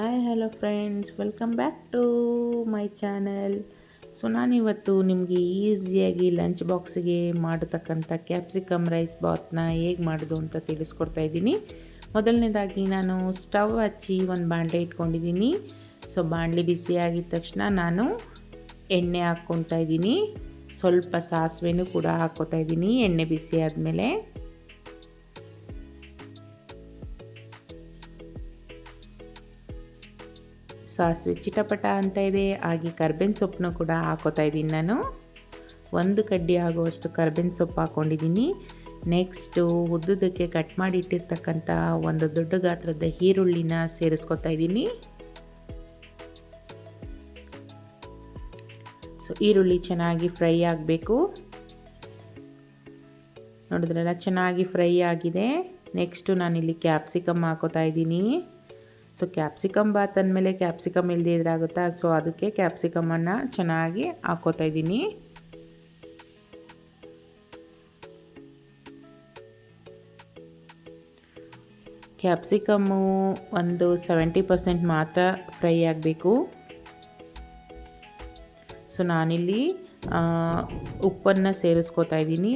Hi hello friends welcome back to my channel so ನಾನಿವತ್ತು ನಿಮಗೆ ಈಸಿಯಾಗಿ ಲಂಚ್ ಬಾಕ್ಸಿಗೆ ಮಾಡತಕ್ಕಂಥ ಕ್ಯಾಪ್ಸಿಕಮ್ ರೈಸ್ ಬಾತ್ನ ಹೇಗೆ ಮಾಡೋದು ಅಂತ ತಿಳಿಸ್ಕೊಡ್ತಾ ಇದ್ದೀನಿ. ಮೊದಲನೇದಾಗಿ ನಾನು ಸ್ಟವ್ ಹಚ್ಚಿ ಒಂದು ಬಾಂಡೆ ಇಟ್ಕೊಂಡಿದ್ದೀನಿ. ಸೊ ಬಾಣಲೆ ಬಿಸಿ ಆಗಿದ ತಕ್ಷಣ ನಾನು ಎಣ್ಣೆ ಹಾಕ್ಕೊತಾ ಇದ್ದೀನಿ. ಸ್ವಲ್ಪ ಸಾಸಿವೆನೂ ಕೂಡ ಹಾಕ್ಕೊತಾ ಇದ್ದೀನಿ. ಎಣ್ಣೆ ಬಿಸಿ ಆದಮೇಲೆ ಸಾಸಿವೆ ಚಿಟಪಟ ಅಂತ ಇದೆ. ಹಾಗೆ ಕರ್ಬೇವಿನ ಸೊಪ್ಪನ್ನು ಕೂಡ ಹಾಕೋತಾ ಇದ್ದೀನಿ ನಾನು. ಒಂದು ಕಡ್ಡಿ ಆಗುವಷ್ಟು ಕರ್ಬೇವಿನ ಸೊಪ್ಪು ಹಾಕ್ಕೊಂಡಿದ್ದೀನಿ ನೆಕ್ಸ್ಟು ಉದ್ದುದಕ್ಕೆ ಕಟ್ ಮಾಡಿ ಇಟ್ಟಿರ್ತಕ್ಕಂಥ ಒಂದು ದೊಡ್ಡ ಗಾತ್ರದ ಈರುಳ್ಳಿನ ಸೇರಿಸ್ಕೊತಾ ಇದ್ದೀನಿ. ಸೊ ಈರುಳ್ಳಿ ಚೆನ್ನಾಗಿ ಫ್ರೈ ಆಗಬೇಕು. ನೋಡಿದ್ರೆಲ್ಲ, ಚೆನ್ನಾಗಿ ಫ್ರೈ ಆಗಿದೆ. ನೆಕ್ಸ್ಟು ನಾನಿಲ್ಲಿ ಕ್ಯಾಪ್ಸಿಕಮ್ ಹಾಕೋತಾ ಇದ್ದೀನಿ. ಸೊ ಕ್ಯಾಪ್ಸಿಕಮ್ ಬಾತ್ ಅಂದಮೇಲೆ ಕ್ಯಾಪ್ಸಿಕಮ್ ಇಲ್ಲದೆ ಇದ್ರಾಗುತ್ತಾ ಸೊ ಅದಕ್ಕೆ ಕ್ಯಾಪ್ಸಿಕಮನ್ನು ಚೆನ್ನಾಗಿ ಹಾಕೋತಾ ಇದ್ದೀನಿ. ಕ್ಯಾಪ್ಸಿಕಮ್ಮು ಒಂದು ಸೆವೆಂಟಿ ಪರ್ಸೆಂಟ್ ಮಾತ್ರ ಫ್ರೈ ಆಗಬೇಕು. ಸೊ ನಾನಿಲ್ಲಿ ಉಪ್ಪನ್ನು ಸೇರಿಸ್ಕೋತಾ ಇದ್ದೀನಿ.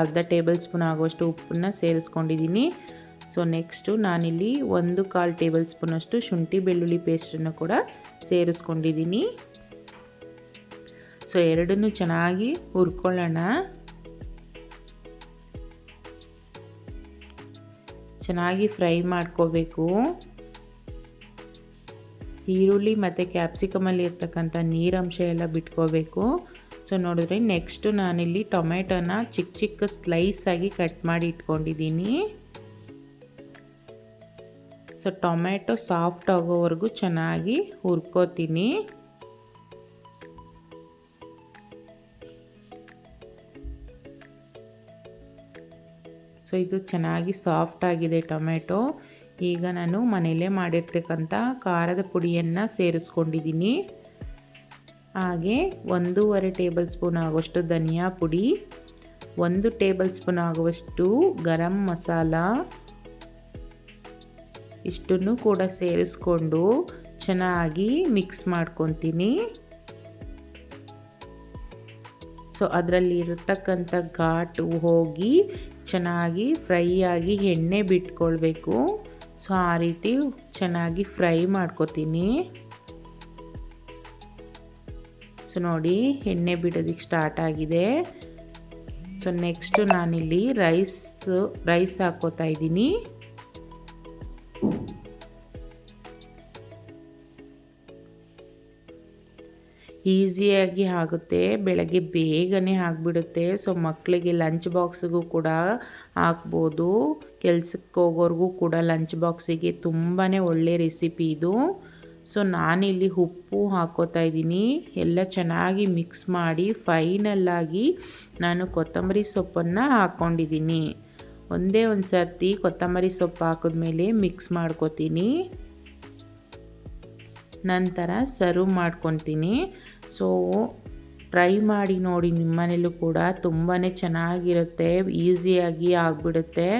ಅರ್ಧ ಟೇಬಲ್ ಸ್ಪೂನ್ ಆಗುವಷ್ಟು ಉಪ್ಪನ್ನು ಸೇರಿಸ್ಕೊಂಡಿದ್ದೀನಿ. ಸೊ ನೆಕ್ಸ್ಟು ನಾನಿಲ್ಲಿ ಒಂದು ಕಾಲು ಟೇಬಲ್ ಸ್ಪೂನಷ್ಟು ಶುಂಠಿ ಬೆಳ್ಳುಳ್ಳಿ ಪೇಸ್ಟನ್ನು ಕೂಡ ಸೇರಿಸ್ಕೊಂಡಿದ್ದೀನಿ. ಸೊ ಎರಡನ್ನೂ ಚೆನ್ನಾಗಿ ಹುರ್ಕೊಳ್ಳೋಣ. ಚೆನ್ನಾಗಿ ಫ್ರೈ ಮಾಡ್ಕೋಬೇಕು. ಈರುಳ್ಳಿ ಮತ್ತು ಕ್ಯಾಪ್ಸಿಕಮಲ್ಲಿ ಇರ್ತಕ್ಕಂಥ ನೀರಂಶ ಎಲ್ಲ ಬಿಟ್ಕೋಬೇಕು. ಸೊ ನೋಡಿದ್ರೆ ನೆಕ್ಸ್ಟು ನಾನಿಲ್ಲಿ ಟೊಮೆಟೊನ ಚಿಕ್ಕ ಚಿಕ್ಕ ಸ್ಲೈಸಾಗಿ ಕಟ್ ಮಾಡಿ ಇಟ್ಕೊಂಡಿದ್ದೀನಿ. ಸೊ ಟೊಮೆಟೊ ಸಾಫ್ಟ್ ಆಗೋವರೆಗೂ ಚೆನ್ನಾಗಿ ಹುರ್ಕೋತೀನಿ. ಸೊ ಇದು ಚೆನ್ನಾಗಿ ಸಾಫ್ಟ್ ಆಗಿದೆ ಟೊಮೆಟೊ ಈಗ ನಾನು ಮನೆಯಲ್ಲೇ ಮಾಡಿರ್ತಕ್ಕಂಥ ಖಾರದ ಪುಡಿಯನ್ನು ಸೇರಿಸ್ಕೊಂಡಿದ್ದೀನಿ. ಹಾಗೆ ಒಂದೂವರೆ ಟೇಬಲ್ ಸ್ಪೂನ್ ಆಗುವಷ್ಟು ಧನಿಯಾ ಪುಡಿ, ಒಂದು ಟೇಬಲ್ ಸ್ಪೂನ್ ಆಗುವಷ್ಟು ಗರಂ ಮಸಾಲ ಇಷ್ಟನ್ನು ಕೂಡ ಸೇರಿಸ್ಕೊಂಡು ಚೆನ್ನಾಗಿ ಮಿಕ್ಸ್ ಮಾಡ್ಕೊತೀನಿ. ಸೊ ಅದರಲ್ಲಿ ಇರತಕ್ಕಂಥ ಘಾಟು ಹೋಗಿ ಚೆನ್ನಾಗಿ ಫ್ರೈ ಆಗಿ ಎಣ್ಣೆ ಬಿಟ್ಕೊಳ್ಬೇಕು. ಸೊ ಆ ರೀತಿ ಚೆನ್ನಾಗಿ ಫ್ರೈ ಮಾಡ್ಕೊತೀನಿ. ಸೊ ನೋಡಿ ಎಣ್ಣೆ ಬಿಡೋದಕ್ಕೆ ಸ್ಟಾರ್ಟ್ ಆಗಿದೆ. ಸೊ ನೆಕ್ಸ್ಟು ನಾನಿಲ್ಲಿ ರೈಸ್ ರೈಸ್ ಹಾಕೋತಾ ಇದ್ದೀನಿ. ಈಸಿಯಾಗಿ ಆಗುತ್ತೆ, ಬೆಳಗ್ಗೆ ಬೇಗನೆ ಆಗಿಬಿಡುತ್ತೆ. ಸೊ ಮಕ್ಕಳಿಗೆ ಲಂಚ್ ಬಾಕ್ಸಿಗೂ ಕೂಡ ಹಾಕ್ಬೋದು ಕೆಲ್ಸಕ್ಕೆ ಹೋಗೋರ್ಗೂ ಕೂಡ ಲಂಚ್ ಬಾಕ್ಸಿಗೆ ತುಂಬಾ ಒಳ್ಳೆ ರೆಸಿಪಿ ಇದು. ಸೊ ನಾನಿಲ್ಲಿ ಉಪ್ಪು ಹಾಕೋತಾ ಇದ್ದೀನಿ. ಎಲ್ಲ ಚೆನ್ನಾಗಿ ಮಿಕ್ಸ್ ಮಾಡಿ ಫೈನಲ್ಲಾಗಿ ನಾನು ಕೊತ್ತಂಬರಿ ಸೊಪ್ಪನ್ನು ಹಾಕ್ಕೊಂಡಿದ್ದೀನಿ ಒಂದೇ ಒಂದು ಸರ್ತಿ ಕೊತ್ತಂಬರಿ ಸೊಪ್ಪು ಹಾಕಿದ್ಮೇಲೆ ಮಿಕ್ಸ್ ಮಾಡ್ಕೊತೀನಿ. ನಂತರ ಸರ್ವ್ ಮಾಡ್ಕೊತೀನಿ. ಸೊ ಟ್ರೈ ಮಾಡಿ ನೋಡಿ ನಿಮ್ಮ ಮನೇಲೂ ಕೂಡ ತುಂಬಾ ಚೆನ್ನಾಗಿರುತ್ತೆ ಈಸಿಯಾಗಿ ಆಗಿಬಿಡುತ್ತೆ.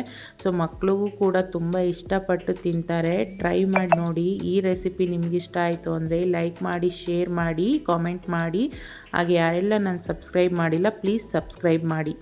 ಸೊ ಮಕ್ಳಿಗೂ ಕೂಡ ತುಂಬ ಇಷ್ಟಪಟ್ಟು ತಿಂತಾರೆ. ಟ್ರೈ ಮಾಡಿ ನೋಡಿ, ಈ ರೆಸಿಪಿ ನಿಮ್ಗೆ ಇಷ್ಟ ಆಯಿತು ಅಂದರೆ ಲೈಕ್ ಮಾಡಿ ಶೇರ್ ಮಾಡಿ ಕಾಮೆಂಟ್ ಮಾಡಿ. ಹಾಗೆ ಯಾರೆಲ್ಲ ನಾನು ಸಬ್ಸ್ಕ್ರೈಬ್ ಮಾಡಿಲ್ಲ ಪ್ಲೀಸ್ ಸಬ್ಸ್ಕ್ರೈಬ್ ಮಾಡಿ.